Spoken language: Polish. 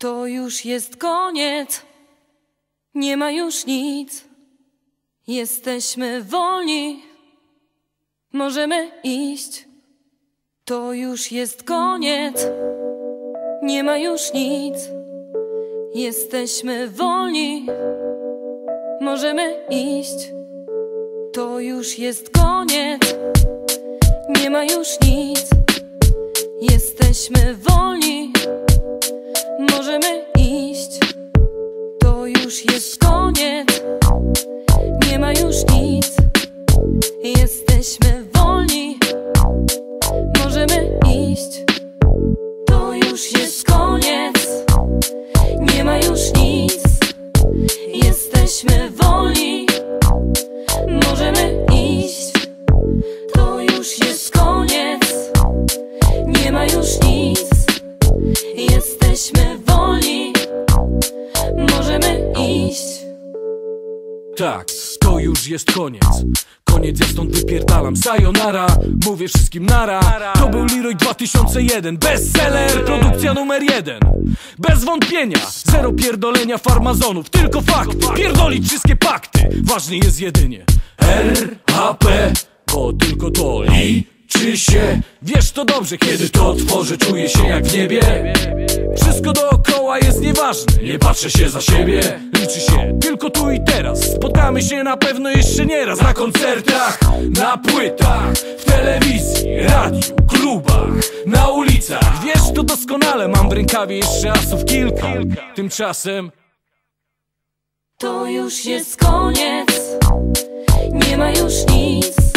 To już jest koniec, nie ma już nic. Jesteśmy wolni, możemy iść. To już jest koniec, nie ma już nic. Jesteśmy wolni, możemy iść. To już jest koniec, nie ma już nic. Jesteśmy wolni, już jest koniec, nie ma już nic. Jesteśmy wolni, możemy iść. To już jest koniec, nie ma już nic. Jesteśmy wolni, możemy iść. To już jest koniec, nie ma już nic. Tak, to już jest koniec. Koniec, ja stąd wypierdalam. Sayonara, mówię wszystkim nara. To był Leroy 2001 Bestseller, produkcja numer jeden. Bez wątpienia, zero pierdolenia farmazonów. Tylko fakty, pierdolić wszystkie pakty. Ważny jest jedynie R, H, P Bo tylko to liczy się. Wiesz to dobrze, kiedy to tworzę Czuję się jak w niebie Wszystko dookoła jest nieważne. Nie patrzę się za siebie Liczy się tylko tu i teraz. Spotkamy się na pewno jeszcze nieraz Na koncertach, na płytach W telewizji, radiu, klubach Na ulicach. Wiesz to doskonale Mam w rękawie jeszcze asów kilka. Tymczasem To już jest koniec, nie ma już nic.